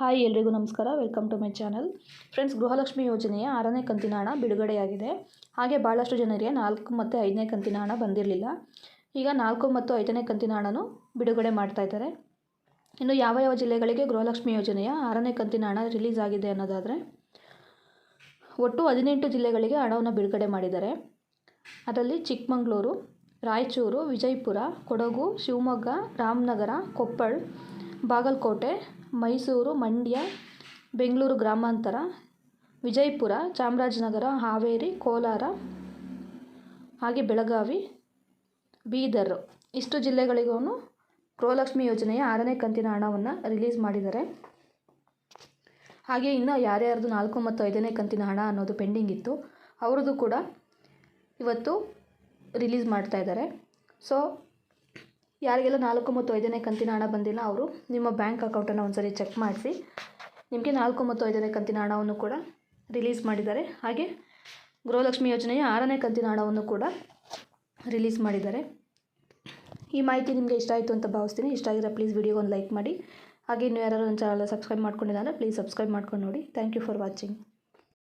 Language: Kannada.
ಹಾಯ್ ಎಲ್ರಿಗೂ ನಮಸ್ಕಾರ. Welcome to my channel friends Gruhalakshmi ಯೋಜನೆಯ ಆರನೇ ಕಂತಿನ ಹಣ ಬಿಡುಗಡೆಯಾಗಿದೆ. ಹಾಗೆ ಭಾಳಷ್ಟು ಜನರಿಗೆ ನಾಲ್ಕು ಮತ್ತು ಐದನೇ ಕಂತಿನ ಹಣ ಬಂದಿರಲಿಲ್ಲ. ಈಗ ನಾಲ್ಕು ಮತ್ತು ಐದನೇ ಕಂತಿನ ಹಣನೂ ಬಿಡುಗಡೆ ಮಾಡ್ತಾ ಇದ್ದಾರೆ. ಇನ್ನು ಯಾವ ಯಾವ ಜಿಲ್ಲೆಗಳಿಗೆ ಗೃಹಲಕ್ಷ್ಮಿ ಯೋಜನೆಯ ಆರನೇ ಕಂತಿನ ಹಣ ರಿಲೀಸ್ ಆಗಿದೆ ಅನ್ನೋದಾದರೆ, ಒಟ್ಟು ಹದಿನೆಂಟು ಜಿಲ್ಲೆಗಳಿಗೆ ಹಣವನ್ನು ಬಿಡುಗಡೆ ಮಾಡಿದ್ದಾರೆ. ಅದರಲ್ಲಿ ಚಿಕ್ಕಮಗಳೂರು, ರಾಯಚೂರು, ವಿಜಯಪುರ, ಕೊಡಗು, ಶಿವಮೊಗ್ಗ, ರಾಮನಗರ, ಕೊಪ್ಪಳ, ಬಾಗಲಕೋಟೆ ಮೈಸೂರು, ಮಂಡ್ಯ, ಬೆಂಗಳೂರು ಗ್ರಾಮಾಂತರ, ವಿಜಯಪುರ, ಚಾಮರಾಜನಗರ, ಹಾವೇರಿ, ಕೋಲಾರ, ಹಾಗೆ ಬೆಳಗಾವಿ, ಬೀದರ್. ಇಷ್ಟು ಜಿಲ್ಲೆಗಳಿಗೂ ಗೃಹಲಕ್ಷ್ಮಿ ಯೋಜನೆಯ ಆರನೇ ಕಂತಿನ ಹಣವನ್ನು ರಿಲೀಸ್ ಮಾಡಿದ್ದಾರೆ. ಹಾಗೆ ಇನ್ನು ಯಾರ್ಯಾರ್ದು ನಾಲ್ಕು ಮತ್ತು ಐದನೇ ಕಂತಿನ ಹಣ ಅನ್ನೋದು ಪೆಂಡಿಂಗ್ ಇತ್ತು, ಅವ್ರದ್ದು ಕೂಡ ಇವತ್ತು ರಿಲೀಸ್ ಮಾಡ್ತಾ ಇದ್ದಾರೆ. ಸೊ ಯಾರಿಗೆಲ್ಲ ನಾಲ್ಕು ಮತ್ತು ಐದನೇ ಕಂತಿನ ಹಣ ಬಂದಿಲ್ಲ ಅವರು ನಿಮ್ಮ ಬ್ಯಾಂಕ್ ಅಕೌಂಟನ್ನು ಒಂದ್ಸರಿ ಚೆಕ್ ಮಾಡಿಸಿ. ನಿಮಗೆ ನಾಲ್ಕು ಮತ್ತು ಐದನೇ ಕಂತಿನ ಹಣವನ್ನು ಕೂಡ ರಿಲೀಸ್ ಮಾಡಿದ್ದಾರೆ. ಹಾಗೆ ಗೃಹಲಕ್ಷ್ಮಿ ಯೋಜನೆಯ ಆರನೇ ಕಂತಿನ ಹಣವನ್ನು ಕೂಡ ರಿಲೀಸ್ ಮಾಡಿದ್ದಾರೆ. ಈ ಮಾಹಿತಿ ನಿಮಗೆ ಇಷ್ಟ ಆಯಿತು ಅಂತ ಭಾವಿಸ್ತೀನಿ. ಇಷ್ಟ ಆಗಿದ್ರೆ ಪ್ಲೀಸ್ ವಿಡಿಯೋಗೆ ಒಂದು ಲೈಕ್ ಮಾಡಿ. ಹಾಗೆ ಇನ್ನೂ ಯಾರು ನನ್ನ ಚಾನಲ್ ಸಬ್ಸ್ಕ್ರೈಬ್ ಮಾಡ್ಕೊಂಡಿದ್ದಾರೆ ಪ್ಲೀಸ್ ಸಬ್ಸ್ಕ್ರೈಬ್ ಮಾಡ್ಕೊಂಡು ನೋಡಿ. Thank you for watching.